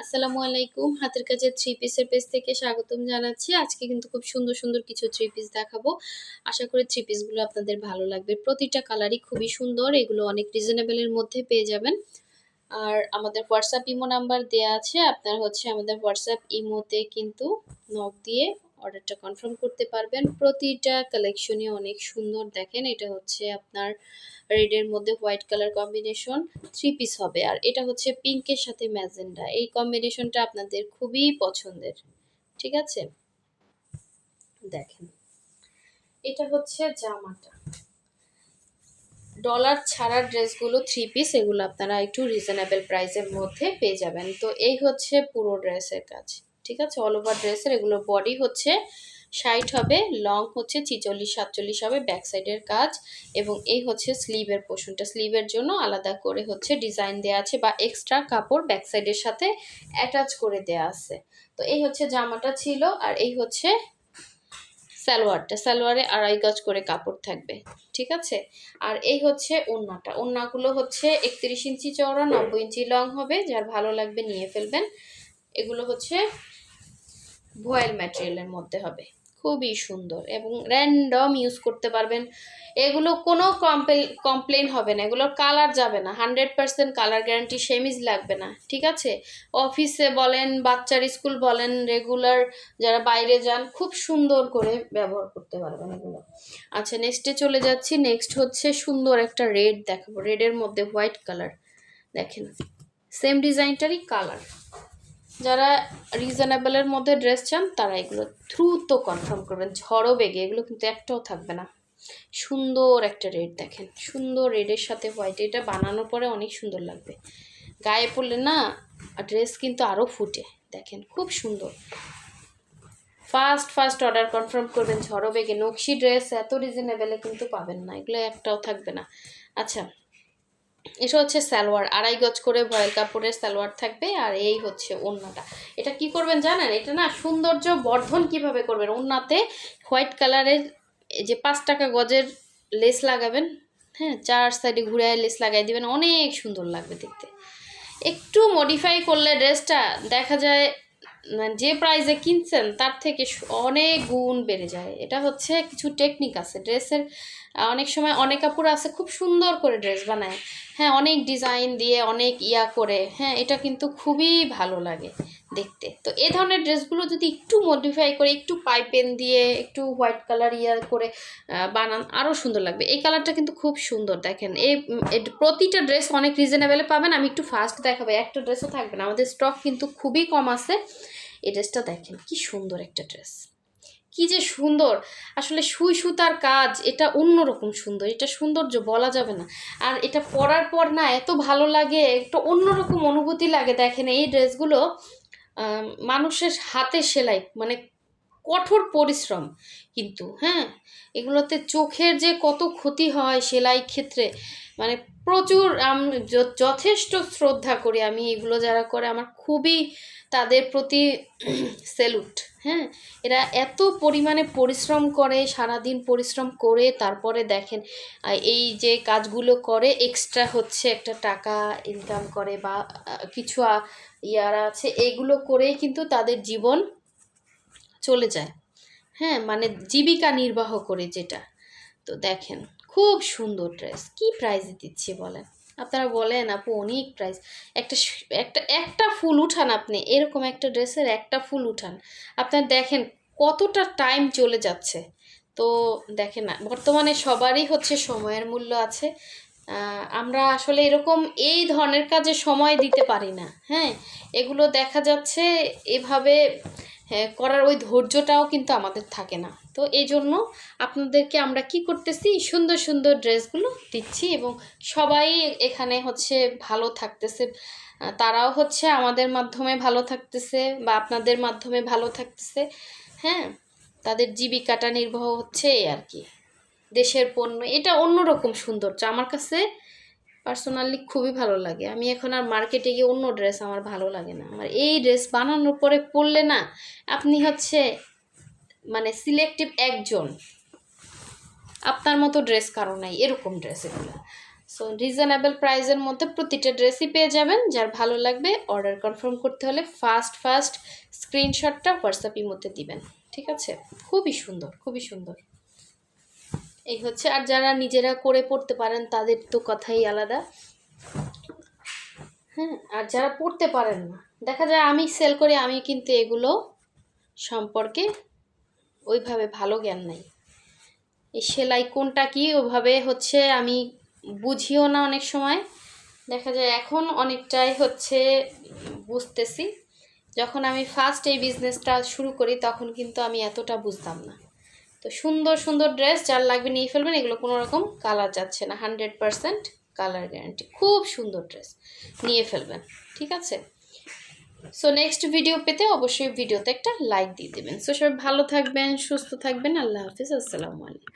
আসসালামু আলাইকুম। হাতের কাছে থ্রি পিসের পেজ থেকে স্বাগতম জানাচ্ছি। আজকে কিন্তু খুব সুন্দর সুন্দর কিছু থ্রি পিস দেখাবো। আশা করি থ্রি পিসগুলো আপনাদের ভালো লাগবে। প্রতিটা কালারই খুবই সুন্দর, এগুলো অনেক রিজনেবলের মধ্যে পেয়ে যাবেন। আর আমাদের হোয়াটসঅ্যাপ ইমো নাম্বার দেওয়া আছে। আপনার হচ্ছে আমাদের হোয়াটসঅ্যাপ ইমোতে কিন্তু নক দিয়ে অর্ডারটা কনফার্ম করতে পারবেন। প্রতিটা কালেকশনই অনেক সুন্দর। দেখেন, এটা হচ্ছে আপনার রেডের মধ্যে white colour combination three piece হবে। আর এটা হচ্ছে পিঙ্কের সাথে ম্যাজেন্ডা এই কম্বিনেশনটা আপনাদের খুবই পছন্দের। ঠিক আছে? দেখেন, এটা হচ্ছে জামাটা। ডলার ছাড়া ড্রেসগুলো থ্রি পিস এগুলো আপনারা একটু রিজনেবল প্রাইসের মধ্যে পেয়ে যাবেন। তো এই হচ্ছে পুরো ড্রেসের কাজ। ঠিক আছে? অল ওভার ড্রেসের এগুলো বডি হচ্ছে ষাট হবে লং হচ্ছে ছিচল্লিশ, সাতচল্লিশ হবে ব্যাক সাইডের কাজ এবং এই হচ্ছে স্লিভের পোর্শনটা স্লিভের জন্য আলাদা করে হচ্ছে ডিজাইন দেওয়া আছে বা এক্সট্রা কাপড় ব্যাক সাইডের সাথে অ্যাটাচ করে দেওয়া আছে। তো এই হচ্ছে জামাটা ছিল আর এই হচ্ছে সালোয়ারটা। সালোয়ারে আড়াই গজ করে কাপড় থাকবে, ঠিক আছে? আর এই হচ্ছে ওড়নাটা ওড়নাগুলো হচ্ছে একত্রিশ ইঞ্চি চওড়া, নব্বই ইঞ্চি লং হবে। যার ভালো লাগবে নিয়ে ফেলবেন। এগুলো হচ্ছে ভয়েল ম্যাটেরিয়ালের মধ্যে হবে। খুবই সুন্দর এবং র্যান্ডম ইউজ করতে পারবেন। এগুলো কোনো কমপ্লেন কমপ্লেন হবে না। এগুলোর কালার যাবে না। হান্ড্রেড পার্সেন্ট কালার গ্যারান্টি সেমিজ লাগবে না। ঠিক আছে? অফিসে বলেন, বাচ্চার স্কুল বলেন রেগুলার যারা বাইরে যান, খুব সুন্দর করে ব্যবহার করতে পারবেন এগুলো। আচ্ছা নেক্সটে চলে যাচ্ছি। নেক্সট হচ্ছে সুন্দর একটা রেড দেখাবো। রেডের মধ্যে হোয়াইট কালার দেখেন। সেম ডিজাইনটারই কালার যারা রিজনেবলের মধ্যে ড্রেস চান, তারা এগুলো দ্রুত কনফার্ম করবেন। ঝড়ো বেগে, এগুলো কিন্তু একটাও থাকবে না। সুন্দর একটা রেড দেখেন। সুন্দর রেডের সাথে হোয়াইট এটা বানানোর পরে অনেক সুন্দর লাগবে। গায়ে পড়লে না ড্রেস কিন্তু আরও ফুটে। দেখেন, খুব সুন্দর। ফার্স্ট ফার্স্ট অর্ডার কনফার্ম করবেন, ঝড়ো বেগে। নকশি ড্রেস এত রিজনেবেলে কিন্তু পাবেন না। এগুলো একটাও থাকবে না। আচ্ছা এটা হচ্ছে সালোয়ার, আড়াই গজ করে ভয়েল কাপড়ের সালোয়ার থাকবে আর এই হচ্ছে ওড়নাটা এটা কি করবেন জানেন? এটা না সৌন্দর্য বর্ধন কীভাবে করবেন? ওড়নাতে হোয়াইট কালারের যে পাঁচ টাকা গজের লেস লাগাবেন হ্যাঁ চার সাইডে ঘুরে লেস লাগাই দিবেন, অনেক সুন্দর লাগবে দেখতে। একটু মডিফাই করলে ড্রেসটা দেখা যায় যে প্রাইজে কিনছেন, তার থেকে অনেক গুণ বেড়ে যায়। এটা হচ্ছে কিছু টেকনিক আছে। ড্রেসের অনেক সময় অনেক কাপড় আছে, খুব সুন্দর করে ড্রেস বানায়। হ্যাঁ অনেক ডিজাইন দিয়ে অনেক ইয়া করে। হ্যাঁ এটা কিন্তু খুবই ভালো লাগে। দেখতে। তো এই ধরনের ড্রেসগুলো যদি একটু মডিফাই করে, একটু পাইপেন দিয়ে, একটু হোয়াইট কালার ইয়ার করে বানান আরও সুন্দর লাগবে। এই কালারটা কিন্তু খুব সুন্দর, দেখেন। এই প্রতিটা ড্রেস অনেক রিজনেবেলে পাবেন। আমি একটু ফাস্ট দেখাবো। একটা ড্রেসও থাকবে না। আমাদের স্টক কিন্তু খুবই কম আছে। এই ড্রেসটা দেখেন, কি সুন্দর একটা ড্রেস কি যে সুন্দর! আসলে সুই সুতার কাজ, এটা অন্যরকম সুন্দর। এটা সৌন্দর্য বলা যাবে না। আর এটা পরার পর না, এত ভালো লাগে, একটা অন্যরকম অনুভূতি লাগে। দেখেন, এই ড্রেসগুলো মানুষের হাতে সেলাই মানে কঠোর পরিশ্রম কিন্তু হ্যাঁ? এগুলোতে চোখের যে কত ক্ষতি হয় সেলাই ক্ষেত্রে মানে প্রচুর, আমি যথেষ্ট শ্রদ্ধা করি আমি এগুলো যারা করে আমার খুবই তাদের প্রতি সেলুট হ্যাঁ? এরা এত পরিমাণে পরিশ্রম করে, সারাদিন পরিশ্রম করে, তারপরে দেখেন এই যে কাজগুলো করে এক্সট্রা হচ্ছে একটা টাকা ইনকাম করে বা কিছু ইয়ারা আছে, এগুলো করেই কিন্তু তাদের জীবন চলে যায় হ্যাঁ? মানে জীবিকা নির্বাহ করে যেটা, তো দেখেন। খুব সুন্দর ড্রেস কি প্রাইজে দিচ্ছি বলেন? আপনারা বলেন আপু, অনেক প্রাইস একটা একটা একটা ফুল উঠান আপনি, এরকম একটা ড্রেসের একটা ফুল উঠান। আপনার দেখেন কতটা টাইম চলে যাচ্ছে। তো দেখেন না, বর্তমানে সবারই হচ্ছে সময়ের মূল্য আছে। আমরা আসলে এরকম এই ধরনের কাজে সময় দিতে পারি না হ্যাঁ? এগুলো দেখা যাচ্ছে এভাবে হ্যাঁ, করার ওই ধৈর্যটাও কিন্তু আমাদের থাকে না। তো এই জন্য আপনাদেরকে আমরা কি করতেছি? সুন্দর সুন্দর ড্রেসগুলো দিচ্ছি এবং সবাই এখানে হচ্ছে ভালো থাকতেছে। তারাও হচ্ছে আমাদের মাধ্যমে ভালো থাকতেছে বা আপনাদের মাধ্যমে ভালো থাকতেছে হ্যাঁ? তাদের জীবিকাটা নির্বাহ হচ্ছে এই আর কি। দেশের পণ্য, এটা অন্যরকম সৌন্দর্য আমার কাছে পার্সোনালি খুবই ভালো লাগে। আমি এখন আর মার্কেটে গিয়ে অন্য ড্রেস আমার ভালো লাগে না। আমার এই ড্রেস বানানোর পরে পরলে না, আপনি হচ্ছে মানে সিলেক্টিভ একজন। আপনার মতো ড্রেস কারও নাই, এরকম ড্রেস এগুলো। সো রিজনেবল প্রাইসের মধ্যে প্রতিটা ড্রেসই পেয়ে যাবেন। যার ভালো লাগবে অর্ডার কনফার্ম করতে হলে ফার্স্ট ফার্স্ট স্ক্রিনশটটা হোয়াটসঅ্যাপের মধ্যে দিবেন। ঠিক আছে? খুবই সুন্দর খুবই সুন্দর। এই হচ্ছে, আর যারা নিজেরা করে পড়তে পারেন, তাদের তো কথাই আলাদা। হ্যাঁ আর যারা পড়তে পারেন না, দেখা যায় আমি সেল করি, আমি কিন্তু এগুলো সম্পর্কে ওইভাবে ভালো জ্ঞান নাই। এই সেলাই কোনটা কি, ওভাবে হচ্ছে আমি বুঝিও না অনেক সময়। দেখা যায় এখন অনেকটাই হচ্ছে বুঝতেছি। যখন আমি ফার্স্ট এই বিজনেসটা শুরু করি, তখন কিন্তু আমি এতটা বুঝতাম না। তো সুন্দর সুন্দর ড্রেস যার লাগবে নিয়ে ফেলবেন, এগুলো কোনো রকম কালার যাচ্ছে না। হান্ড্রেড পারসেন্ট কালার গ্যারান্টি খুব সুন্দর ড্রেস নিয়ে ফেলবেন, ঠিক আছে? সো নেক্সট ভিডিও পেতে অবশ্যই ভিডিওতে একটা লাইক দিয়ে দেবেন। সো সবাই ভালো থাকবেন, সুস্থ থাকবেন। আল্লাহ হাফিজ। আসসালামু আলাইকুম।